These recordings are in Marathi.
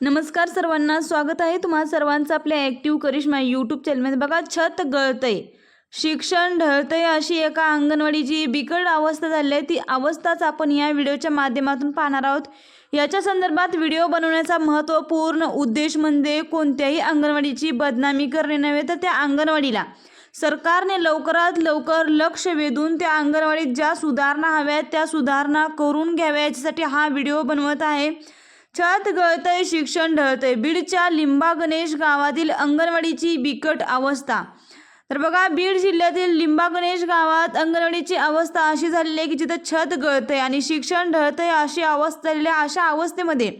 नमस्कार सर्वांना स्वागत आहे तुम्हा सर्वांचं आपल्या ॲक्टिव्ह करिश्मा यूट्यूब चॅनलमध्ये बघा छत गळतंय. शिक्षण ढळतंय अशी एका अंगणवाडीची बिकट अवस्था झाली आहे. ती अवस्थाच आपण या व्हिडिओच्या माध्यमातून पाहणार आहोत. याच्या संदर्भात व्हिडिओ बनवण्याचा महत्त्वपूर्ण उद्देश म्हणजे कोणत्याही अंगणवाडीची बदनामी करणे नव्हे तर त्या अंगणवाडीला. सरकारने लवकरात लवकर लक्ष वेधून त्या अंगणवाडीत ज्या सुधारणा हव्यात त्या सुधारणा करून घ्याव्या. याच्यासाठी हा व्हिडिओ बनवत आहे. छत गळतंय शिक्षण ढळतंय. बीडच्या लिंबा गणेश गावातील अंगणवाडीची बिकट अवस्था. तर बघा बीड जिल्ह्यातील लिंबा गणेश गावात अंगणवाडीची अवस्था अशी झालेली आहे की जिथं छत गळतंय आणि शिक्षण ढळतंय अशी अवस्था झालेली अशा अवस्थेमध्ये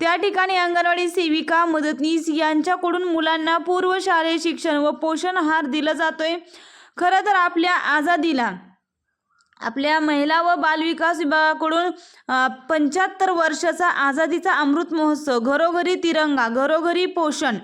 त्या ठिकाणी अंगणवाडी सेविका मदतनीस यांच्याकडून मुलांना पूर्व शालेय शिक्षण व पोषण आहार दिला जातोय. खरं तर आपल्या आझादीला आपल्या महिला व बालविकास विभागाकडून पंच्याहत्तर वर्षाचा आझादीचा अमृत महोत्सव घरोघरी तिरंगा घरोघरी पोषण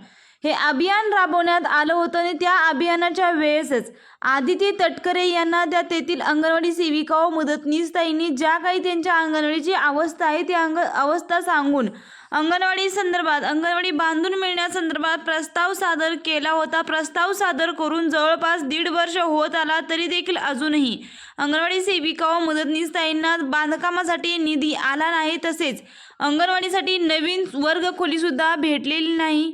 हे अभियान राबवण्यात आलं होतं आणि त्या अभियानाच्या वेळेसच आदिती तटकरे यांना त्या तेथील अंगणवाडी सेविका व मदतनीसताईंनी ज्या काही त्यांच्या अंगणवाडीची अवस्था आहे ती अंग अवस्था सांगून अंगणवाडी संदर्भात अंगणवाडी बांधून मिळण्यासंदर्भात प्रस्ताव सादर केला होता. प्रस्ताव सादर करून जवळपास दीड वर्ष होत आला तरी देखील अजूनही अंगणवाडी सेविका व मदतनीसताईंना बांधकामासाठी निधी आला नाही. तसेच अंगणवाडीसाठी नवीन वर्गखोलीसुद्धा भेटलेली नाही.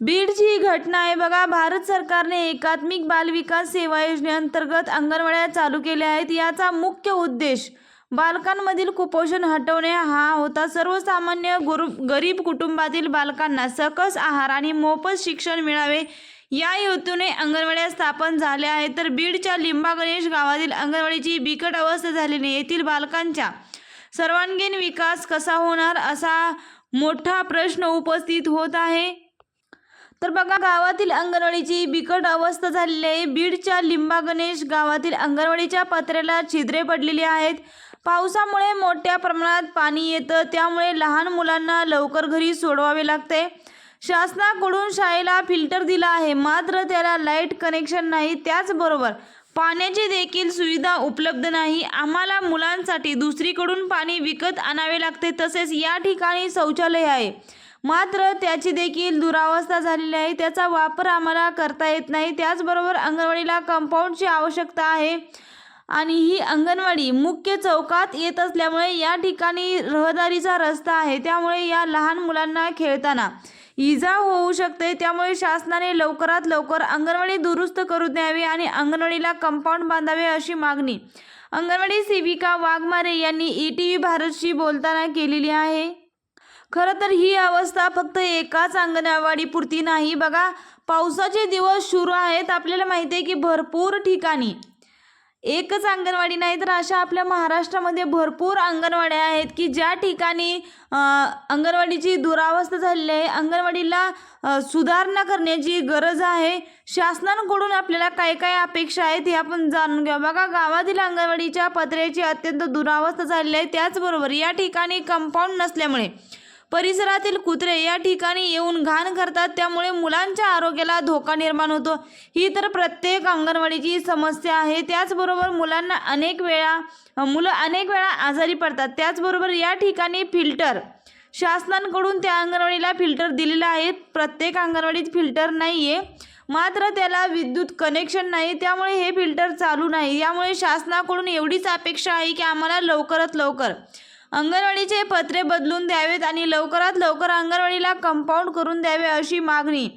बीडची ही घटना आहे. बघा भारत सरकारने एकात्मिक बालविकास सेवा योजनेअंतर्गत अंगणवाड्या चालू केल्या आहेत. याचा मुख्य उद्देश बालकांमधील कुपोषण हटवणे हा होता. सर्वसामान्य गुरु गरीब कुटुंबातील बालकांना सकस आहार आणि मोफत शिक्षण मिळावे या हेतूने अंगणवाड्या स्थापन झाल्या आहेत. तर बीडच्या लिंबा गणेश गावातील अंगणवाडीची बिकट अवस्था झाल्याने येथील बालकांच्या सर्वांगीण विकास कसा होणार असा मोठा प्रश्न उपस्थित होत आहे. तर बघा गावातील अंगणवाडीची बिकट अवस्था झालेली आहे. बीडच्या लिंबा गणेश गावातील अंगणवाडीच्या पत्र्याला छिद्रे पडलेली आहेत. पावसामुळे मोठ्या प्रमाणात पाणी येतं त्यामुळे लहान मुलांना लवकर घरी सोडवावे लागते. शासनाकडून शाळेला फिल्टर दिला आहे मात्र त्याला लाइट कनेक्शन नाही. त्याचबरोबर पाण्याची देखील सुविधा उपलब्ध नाही. आम्हाला मुलांसाठी दुसरीकडून पाणी विकत आणावे लागते तसेच या ठिकाणी शौचालय आहे. मात्र त्याची देखील दुरावस्था झालेली आहे. त्याचा वापर आम्हाला करता येत नाही. त्याचबरोबर अंगणवाडीला कंपाऊंडची आवश्यकता आहे. आणि ही अंगणवाडी मुख्य चौकात येत असल्यामुळे या ठिकाणी रहदारीचा रस्ता आहे. त्यामुळे या लहान मुलांना खेळताना इजा होऊ शकते. त्यामुळे शासनाने लवकरात लवकर अंगणवाडी दुरुस्त करून द्यावी आणि अंगणवाडीला कंपाऊंड बांधावे अशी मागणी अंगणवाडी सेविका वाघमारे यांनी ई टी व्ही भारतशी बोलताना केलेली आहे. खरं तर ही अवस्था फक्त एकाच अंगणवाडीपुरती नाही. बघा पावसाचे दिवस सुरू आहेत. आपल्याला माहिती आहे की भरपूर ठिकाणी एकच अंगणवाडी नाही तर अशा आपल्या महाराष्ट्रामध्ये भरपूर अंगणवाड्या आहेत की ज्या ठिकाणी अंगणवाडीची दुरावस्था झालेली आहे. अंगणवाडीला सुधारणा करण्याची गरज आहे. शासनाकडून आपल्याला काय काय अपेक्षा आहेत हे आपण जाणून घ्या. बघा गावातील अंगणवाडीच्या पत्र्याची अत्यंत दुरावस्था झालेली आहे. त्याचबरोबर या ठिकाणी कंपाऊंड नसल्यामुळे परिसरातील कुत्रे या ठिकाणी येऊन घाण करतात. त्यामुळे मुलांच्या आरोग्याला धोका निर्माण होतो. ही तर प्रत्येक अंगणवाडीची समस्या आहे. त्याचबरोबर मुलांना अनेक वेळा मुलं अनेक वेळा आजारी पडतात. त्याचबरोबर या ठिकाणी फिल्टर शासनांकडून त्या अंगणवाडीला फिल्टर दिलेलं आहे प्रत्येक अंगणवाडीत फिल्टर नाही आहे मात्र त्याला विद्युत कनेक्शन नाही. त्यामुळे हे फिल्टर चालू नाही. यामुळे शासनाकडून एवढीच अपेक्षा आहे की आम्हाला लवकरात लवकर अंगणवाडीचे पत्रे बदलून द्यावेत आणि लवकरात लवकर अंगणवाडीला कंपाऊंड करून द्यावे अशी मागणी.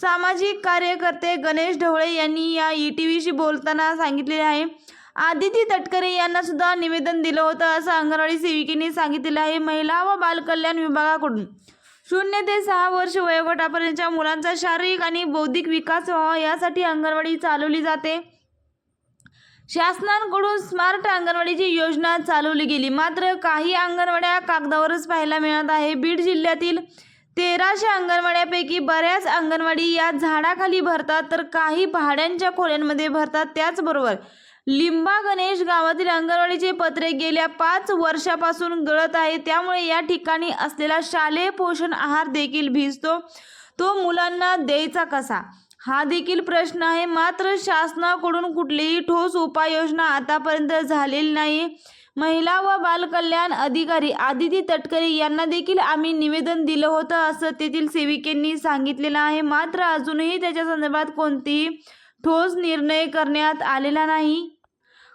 सामाजिक कार्यकर्ते गणेश ढवळे यांनी या ई टी व्हीशी बोलताना सांगितलेले आहे. आदिती तटकरे यांना सुद्धा निवेदन दिलं होतं असं अंगणवाडी सेविकेने सांगितलेलं आहे. महिला व बालकल्याण विभागाकडून शून्य ते सहा वर्ष वयोगटापर्यंतच्या मुलांचा शारीरिक आणि बौद्धिक विकास व्हावा यासाठी अंगणवाडी चालवली जाते. शासनाकडून स्मार्ट अंगणवाडीची योजना चालवली गेली. मात्र काही अंगणवाड्या कागदावरच पाहायला मिळत आहे. बीड जिल्ह्यातील तेराशे अंगणवाड्यापैकी बऱ्याच अंगणवाडी या झाडाखाली भरतात तर काही भाड्यांच्या खोल्यांमध्ये भरतात. त्याचबरोबर लिंबा गणेश गावातील अंगणवाडीचे पत्रे गेल्या पाच वर्षापासून गळत आहे. त्यामुळे या ठिकाणी असलेला शालेय पोषण आहार देखील भिजतो. तो मुलांना द्यायचा कसा? हा देखील प्रश्न आहे. मात्र शासनाकडून कुठलीही ठोस उपाययोजना आतापर्यंत झालेली नाही. महिला व बालकल्याण अधिकारी आदिती तटकरे यांना देखील आम्ही निवेदन दिलं होतं असं तेथील सेविकेंनी सांगितलेलं आहे. मात्र अजूनही त्याच्या संदर्भात कोणतीही ठोस निर्णय करण्यात आलेला नाही.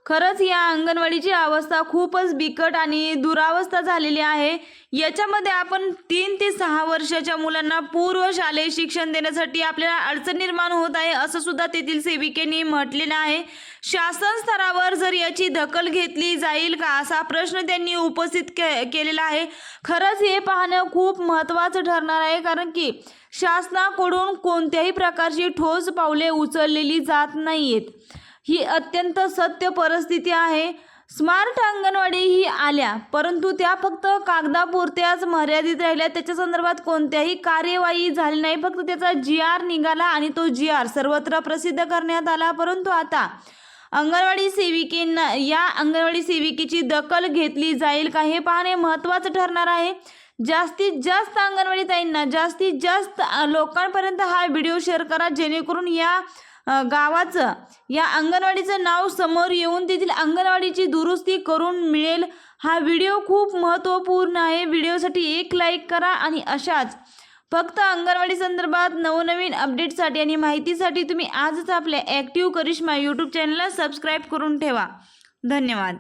खरंच या अंगणवाडीची अवस्था खूपच बिकट आणि दुरावस्था झालेली आहे. याच्यामध्ये आपण तीन ते सहा वर्षाच्या मुलांना पूर्व शालेय शिक्षण देण्यासाठी आपल्याला अडचण निर्माण होत आहे असं सुद्धा तेथील सेविकेने म्हटलेलं आहे. शासन स्तरावर जर याची दखल घेतली जाईल का असा प्रश्न त्यांनी उपस्थित के केलेला आहे. खरंच हे पाहणं खूप महत्त्वाचं ठरणार आहे कारण की शासनाकडून कोणत्याही प्रकारची ठोस पावले उचललेली जात नाही आहेत ही अत्यंत सत्य परिस्थिती आहे. स्मार्ट अंगणवाडी ही आल्या परंतु त्या फक्त कागदापुरत्याच मर्यादित राहिल्या. त्याच्या संदर्भात कोणत्याही कार्यवाही झाली नाही. फक्त त्याचा जी आर निघाला आणि तो जी आर सर्वत्र प्रसिद्ध करण्यात आला. परंतु आता अंगणवाडी सेविकेंना या अंगणवाडी सेविकेची दखल घेतली जाईल का हे पाहणे महत्त्वाचं ठरणार आहे. जास्तीत जास्त अंगणवाडी ताईंना जास्तीत जास्त लोकांपर्यंत हा व्हिडिओ शेअर करा जेणेकरून या गावाचं. या अंगणवाडीचं नाव समोर येऊन तेथील अंगणवाडीची दुरुस्ती करून मिळेल. हा व्हिडिओ खूप महत्त्वपूर्ण आहे. व्हिडिओसाठी एक लाईक करा आणि अशाच. फक्त अंगणवाडी संदर्भात नवनवीन अपडेटसाठी आणि माहितीसाठी तुम्ही आजच आपल्या ॲक्टिव्ह करिश्मा यूट्यूब चॅनलला सबस्क्राईब करून ठेवा. धन्यवाद.